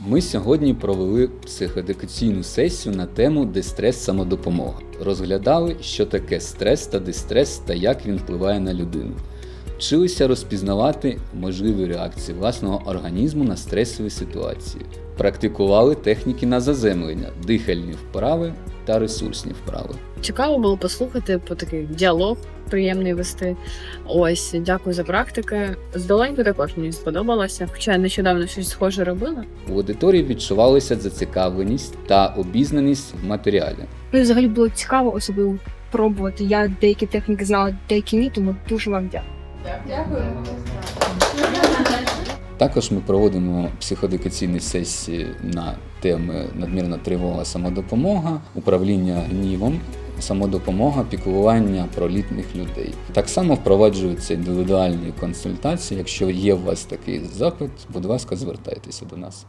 Ми сьогодні провели психодикаційну сесію на тему дистрес самодопомога. Розглядали, що таке стрес та дистрес та як він впливає на людину. Вчилися розпізнавати можливі реакції власного організму на стресові ситуації. Практикували техніки на заземлення, дихальні вправи та ресурсні вправи. Цікаво було послухати по такий діалог приємний вести. Ось, дякую за практики. Здоленько також мені сподобалося, хоча я нещодавно щось схоже робила. У аудиторії відчувалася зацікавленість та обізнаність в матеріалі. Ну, і взагалі було цікаво особливо пробувати. Я деякі техніки знала, деякі ні, тому дуже вам дякую. Також ми проводимо психодикаційні сесії на теми надмірна тривога, самодопомога, управління гнівом, самодопомога, піклування про літніх людей. Так само впроваджуються індивідуальні консультації. Якщо є у вас такий запит, будь ласка, звертайтеся до нас.